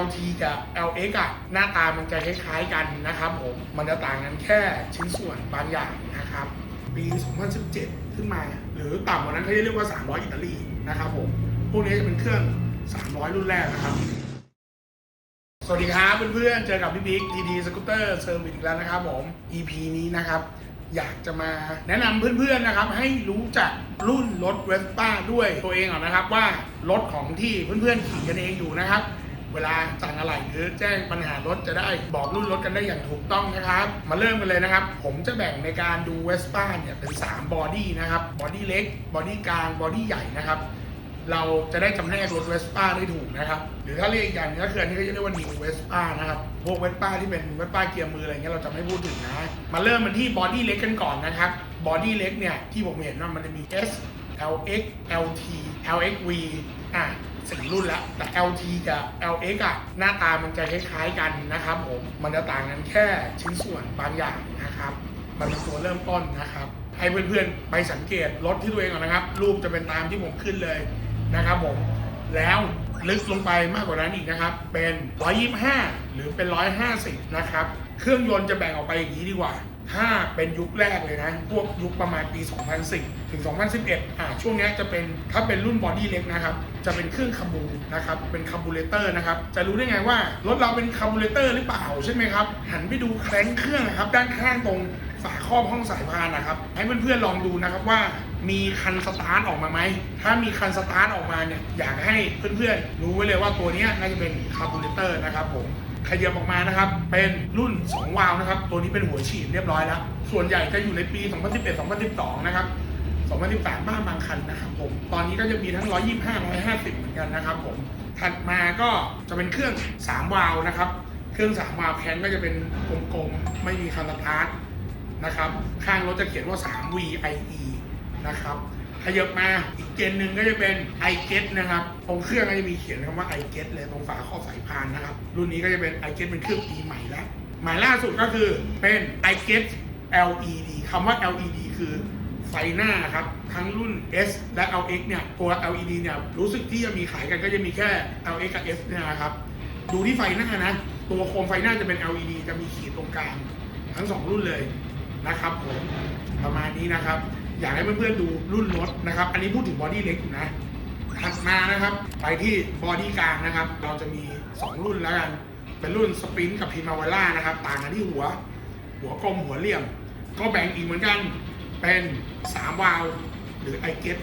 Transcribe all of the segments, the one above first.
LT กับ LX อะหน้าตามันจะคล้ายๆกันนะครับผม มันจะต่างกันแค่ชิ้นส่วนบางอย่างนะครับ ปี 2017 ขึ้นมา หรือต่ำกว่านั้นเขาจะเรียกว่า 300 อิตาลีนะครับผม พวกนี้จะเป็นเครื่อง 300 รุ่นแรกนะครับ สวัสดีครับเพื่อนๆ เจอกับพี่บิ๊กดีดีสกูตเตอร์เซอร์วิสอีกแล้วนะครับผม EP นี้นะครับอยากจะมาแนะนำเพื่อนๆนะครับให้รู้จักรุ่นรถเวสป้าด้วยตัวเองก่อนนะครับว่ารถของที่เพื่อนๆขี่กันเองอยู่นะครับ เวลาสั่งอะไรหรือแจ้งปัญหารถจะได้บอกรุ่นรถกันได้อย่างถูกต้องนะครับ มาเริ่มกันเลยนะครับ ผมจะแบ่งในการดูเวสป้าเนี่ยเป็น 3 บอดี้นะครับบอดี้เล็กบอดี้กลางบอดี้ใหญ่นะครับเราจะได้จำแนกรถเวสป้าได้ถูกนะครับ หรือถ้าเรียกอีกอย่างหนึงก็คืออันนี้ก็จะเรียกว่านิวเวสป้านะครับ พวกเวสป้าที่เป็นเวสป้าเกียร์มืออะไรเงี้ยเราจะไม่พูดถึงนะ มาเริ่มกันที่บอดี้เล็กกันก่อนนะครับ บอดี้เล็กเนี่ยที่ผมเห็นว่ามันจะมี S LX LT LXV อะสี่รุ่นแล้ว แต่ LT กับ LX อะหน้าตามันจะคล้ายๆกันนะครับผม มันจะต่างกันแค่ชิ้นส่วนบางอย่างนะครับ มันเป็นตัวเริ่มต้นนะครับ ให้เพื่อนๆไปสังเกตรถที่ตัวเองก่อนนะครับ รูปจะเป็นตามที่ผมขึ้นเลยนะครับผม แล้วลึกลงไปมากกว่านั้นอีกนะครับ เป็น 125 หรือเป็น 150 นะครับ เครื่องยนต์จะแบ่งออกไปอย่างนี้ดีกว่า ถ้าเป็นยุคแรกเลยนะ พวกยุคประมาณปี 2010 ถึง 2011 อ่า ช่วงนี้จะเป็นถ้าเป็นรุ่นบอดี้เล็กนะครับ จะเป็นเครื่องคาบูนะครับ เป็นคาบูเลเตอร์นะครับ จะรู้ได้ไงว่า รถเราเป็นคาบูเลเตอร์หรือเปล่าใช่ไหมครับ หันไปดูแคร้งเครื่องนะครับ ด้านข้างตรงฝาครอบห้องสายพานนะครับ ให้เพื่อนๆลองดูนะครับว่ามีคันสตาร์ทออกมาไหม ถ้ามีคันสตาร์ทออกมาเนี่ย อยากให้เพื่อนๆ รู้ไว้เลยว่าตัวนี้น่าจะเป็นคาบูเลเตอร์นะครับผม ขยับออกมานะครับ เป็นรุ่น 2 วาล์วนะครับ ตัวนี้เป็นหัวฉีดเรียบร้อยแล้ว ส่วนใหญ่จะอยู่ในปี 2011-2012 นะครับ 2013 บ้างบางคันนะครับผม ตอนนี้ก็จะมีทั้ง 125 150 เหมือนกันนะครับผม ถัดมาก็จะเป็นเครื่อง 3 วาล์วนะครับ เครื่อง 3 วาล์วแคนก็จะเป็นกลมๆ ไม่มีคันสตาร์ทนะครับ ข้างรถจะเขียนว่า 3VIE นะครับ ขยับมาอีกเจนหนึ่งก็จะเป็น i g e t นะครับตรงเครื่องก็จะมีเขียนคำว่า i g e t เลยตรงฝาครอสายพานนะครับ รุ่นนี้ก็จะเป็น i g e t เป็นเครื่องปีใหม่แล้วหม่ล่าสุดก็คือเป็น i g e t LED คำว่า LED คือไฟหน้าครับ ทั้งรุ่น S และ LX เนี่ยตัว LED เนี่ยรู้สึกที่จะมีขายกันก็จะมีแค่ LX กับ S เนี่ยนะครับ ดูที่ไฟหน้านะ ตัวโคมไฟหน้าจะเป็น LED จะมีขีดตรงกลางทั้งสองรุ่นเลยนะครับผมประมาณนี้นะครับ อยากให้เพื่อนๆดูรุ่นรถนะครับ อันนี้พูดถึงบอดี้เล็กอยู่นะถัดมานะครับ ไปที่บอดี้กลางนะครับ เราจะมี 2 รุ่นแล้วกัน เป็นรุ่นสปรินกับพิมาเวล่านะครับ ต่างกันที่หัว หัวกลมหัวเหลี่ยม ก็แบ่งอีกเหมือนกัน เป็น 3 วาล์วหรือไอเกต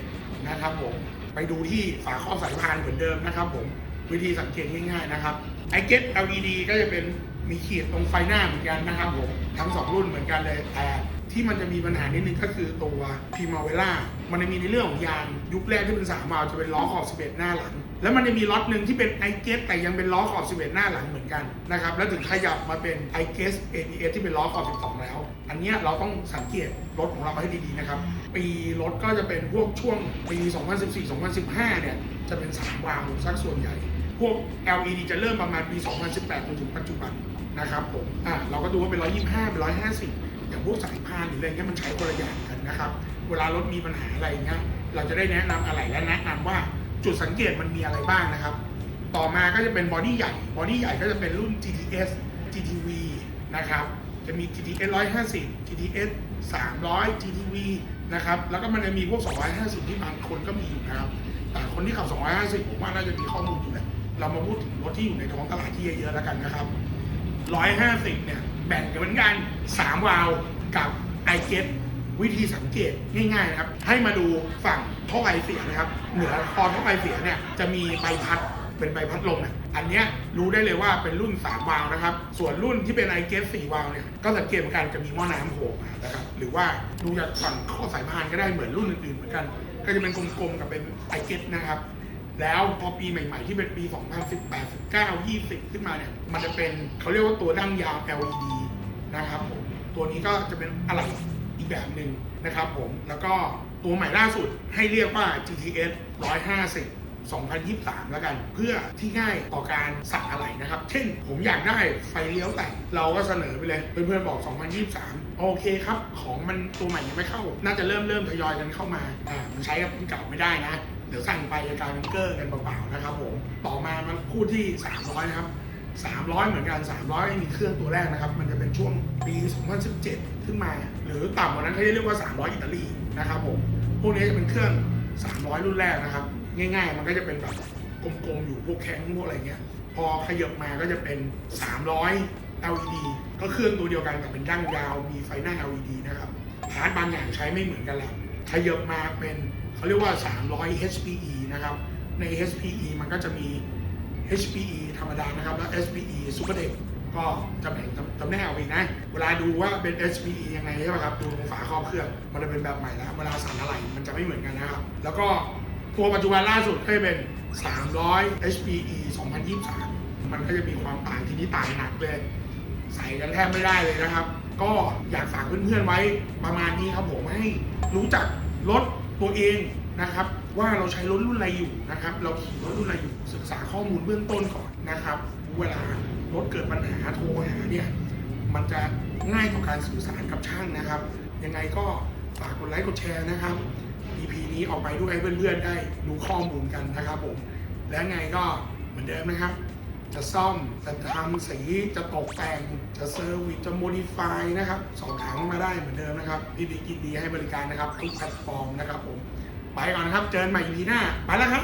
นะครับผม ไปดูที่ฝาครอบสายพานเหมือนเดิมนะครับผม วิธีสังเกตง่ายๆนะครับไอเกต LED ก็จะเป็น มีขีดตรงไฟหน้าเหมือนกันนะครับผมทั้ง 2 รุ่นเหมือนกันเลยแต่ที่มันจะมีปัญหานิดนึงก็คือตัวพิมาเวล่ามันจะมีในเรื่องของยางยุคแรกที่เป็น3วาลจะเป็นล้อขอบ 11 หน้าหลัง แล้วมันจะมีล็อตหนึ่งที่เป็นไอเกสแต่ยังเป็นล้อขอบ 11 หน้าหลังเหมือนกันนะครับแล้วถึงขยับมาเป็นไอเกส ABS ที่เป็นล้อขอบ 12 แล้ว อันนี้เราต้องสังเกตรถของเราให้ดีๆนะครับปีรถก็จะเป็นพวกช่วงปี 2014-2015 เนี่ยจะเป็น3วาลสักส่วนใหญ่ พวก LED จะเริ่มประมาณปี 2018 จนถึงปัจจุบันนะครับผมอะเราก็ดูว่าเป็น 125 เป็น 150 อย่างพวกสายพานหรืออะไรเงี้ยมันใช้คนละอย่างกันนะครับ เวลารถมีปัญหาอะไรเงี้ยเราจะได้แนะนำอะไรและแนะนำว่าจุดสังเกตมันมีอะไรบ้างนะครับ ต่อมาก็จะเป็นบอดี้ใหญ่ บอดี้ใหญ่ก็จะเป็นรุ่น GTS GTV นะครับ จะมี GTS 150 GTS 300 GTV นะครับ แล้วก็มันจะมีพวก 250 ที่บางคนก็มีอยู่นะครับ แต่คนที่ขับ 250 ผมว่าน่าจะมีข้อมูลอยู่แหละ เรามาพูดถึงรถที่อยู่ในท้องตลาดที่เยอะๆแล้วกันนะครับ150เนี่ยแบ่งกันเหมือนกัน3วาล์วกับไอเกตวิธีสังเกตง่ายๆนะครับ ให้มาดูฝั่งท่อไอเสียนะครับ เหนือคอท่อไอเสียเนี่ยจะมีใบพัดเป็นใบพัดลมเนี่ยอันเนี้ยรู้ได้เลยว่าเป็นรุ่น 3 วาล์วนะครับ ส่วนรุ่นที่เป็นไอเกส4วาล์วเนี่ย ก็สังเกตเหมือนกันจะมีหม้อน้ำโผล่มานะครับ หรือว่าดูจากฝั่งข้อสายพานก็ได้เหมือนรุ่นอื่นๆเหมือนกัน ก็จะเป็นกลมๆกับเป็นไอเกสนะครับ แล้วพอปีใหม่ ๆ ที่เป็นปี 2018 19 20 ขึ้นมาเนี่ย มันจะเป็นเขาเรียกว่าตัวดั้งยาว LED นะครับผม ตัวนี้ก็จะเป็นอะไรอีกแบบหนึ่งนะครับผม แล้วก็ตัวใหม่ล่าสุดให้เรียกว่า GTS 150 2023 แล้วกัน เพื่อที่ง่ายต่อการสั่งอะไรนะครับ เช่น ผมอยากได้ไฟเลี้ยวแต่งเราก็เสนอไปเลย เพื่อนๆบอก 2023 โอเคครับ ของมันตัวใหม่ยังไม่เข้า น่าจะเริ่มเริ่มทยอยกันเข้ามาอ่ามันใช้กับรุ่นเก่าไม่ได้นะ เดี๋ยวสั่งไปจะกลายเป็นเกอร์กันเปล่าๆนะครับผมต่อมามันคู่ที่ 300 นะครับ 300 เหมือนกัน 300 มีเครื่องตัวแรกนะครับ มันจะเป็นช่วงปี 2017 ขึ้นมา หรือต่ำกว่านั้นเขาจะเรียกว่า 300 อิตาลีนะครับผมพวกนี้จะเป็นเครื่อง 300 รุ่นแรกนะครับ ง่าย ๆ มันก็จะเป็นแบบกลมๆอยู่พวกแข้งพวกอะไรเงี้ยพอขยับมาก็จะเป็น 300 LED ก็เครื่องตัวเดียวกันแต่เป็นดั้งยาวมีไฟหน้า LED นะครับพาร์ทบางอย่างใช้ไม่เหมือนกันแล้วขยับมาเป็น เขาเรียกว่า 300 HPE นะครับ ใน HPE มันก็จะมี HPE ธรรมดานะครับ แล้ว SPE Super Deck ก็จะแบ่งตำแหน่งเอาเองนะ เวลาดูว่าเป็น SPE ยังไงใช่ไหมครับ ดูตรงฝาครอบเครื่อง มันจะเป็นแบบใหม่แล้วเวลาสั่นอะไรมันจะไม่เหมือนกันนะครับ แล้วก็ตัวปัจจุบันล่าสุดก็จะเป็น 300 HPE 2023 มันก็จะมีความต่างที่นี้ต่างหนักเลย ใส่กันแทบไม่ได้เลยนะครับ ก็อยากฝากเพื่อนๆไว้ประมาณนี้ครับผมให้รู้จักรถ ตัวเองนะครับ ว่าเราใช้รถรุ่นอะไรอยู่นะครับ เราขี่รถรุ่นอะไรอยู่ศึกษาข้อมูลเบื้องต้นก่อนนะครับ เวลารถเกิดปัญหาโทรหาเนี่ยมันจะง่ายต่อการสื่อสารกับช่างนะครับ ยังไงก็ฝากกดไลค์กดแชร์นะครับ EP นี้ออกไปด้วยเพื่อนๆได้รู้ข้อมูลกันนะครับผม และไงก็เหมือนเดิมนะครับ จะซ่อม จะทำสี จะตกแต่ง จะเซอร์วิส จะโมดิฟายนะครับ สอบถามมาได้เหมือนเดิมนะครับพี่บิ๊กยินดีให้บริการนะครับ ทุกแพลตฟอร์มนะครับผม ไปก่อนนะครับ เจอกันใหม่ EP หน้า ไปแล้วครับ